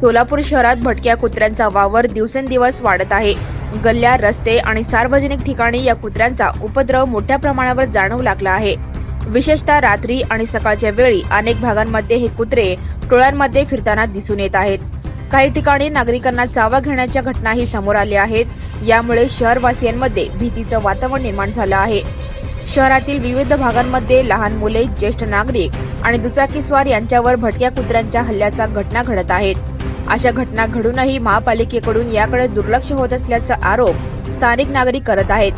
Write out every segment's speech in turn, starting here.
सोलापूर शहरात भटक्या कुत्र्यांचा वावर दिवसेंदिवस वाढत आहे. गल्ल्या रस्ते आणि सार्वजनिक ठिकाणी या कुत्र्यांचा उपद्रव मोठ्या प्रमाणावर जाणवू लागला आहे. विशेषतः रात्री आणि सकाळच्या वेळी अनेक भागांमध्ये हे कुत्रे टोळ्यांमध्ये फिरताना दिसून येत आहेत. काही ठिकाणी नागरिकांना चावा घेण्याच्या घटनाही समोर आल्या आहेत. यामुळे शहरवासियांमध्ये भीतीचं वातावरण निर्माण झालं आहे. शहरातील विविध भागांमध्ये लहान मुले ज्येष्ठ नागरिक आणि दुचाकीस्वार यांच्यावर भटक्या कुत्र्यांच्या हल्ल्याचा घटना घडत आहेत. अशा घटना घडूनही महापालिकेकडून याकडे दुर्लक्ष होत असल्याचा आरोप स्थानिक नागरिक करत आहेत.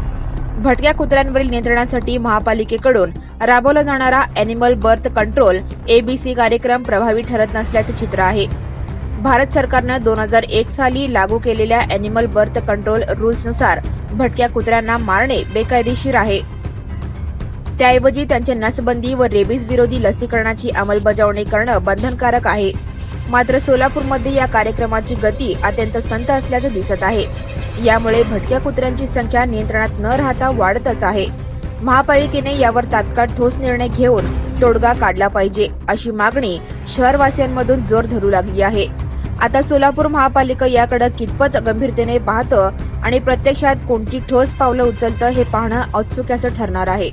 भटक्या कुत्र्यांवरील नियंत्रणासाठी महापालिकेकडून राबवला जाणारा अॅनिमल बर्थ कंट्रोल एबीसी कार्यक्रम प्रभावी ठरत नसल्याचे चित्र आहे. भारत सरकारनं दोन हजार एक साली लागू केलेल्या अॅनिमल बर्थ कंट्रोल रूल्सनुसार भटक्या कुत्र्यांना मारणे बेकायदेशीर आहे. त्याऐवजी त्यांच्या नसबंदी व रेबीज विरोधी लसीकरणाची अंमलबजावणी करणं बंधनकारक आहे. मात्र सोलापूरमध्ये या कार्यक्रमाची गती अत्यंत संत असल्याचं दिसत आहे. यामुळे भटक्या कुत्र्यांची संख्या नियंत्रणात न राहता वाढतच आहे. महापालिकेने यावर तात्काळ ठोस निर्णय घेऊन तोडगा काढला पाहिजे अशी मागणी शहरवासियांमधून जोर धरू लागली आहे. आता सोलापूर महापालिका याकडे कितपत गंभीरतेने पाहतं आणि प्रत्यक्षात कोणती ठोस पावलं उचलतं हे पाहणं औत्सुक्याचं ठरणार आहे.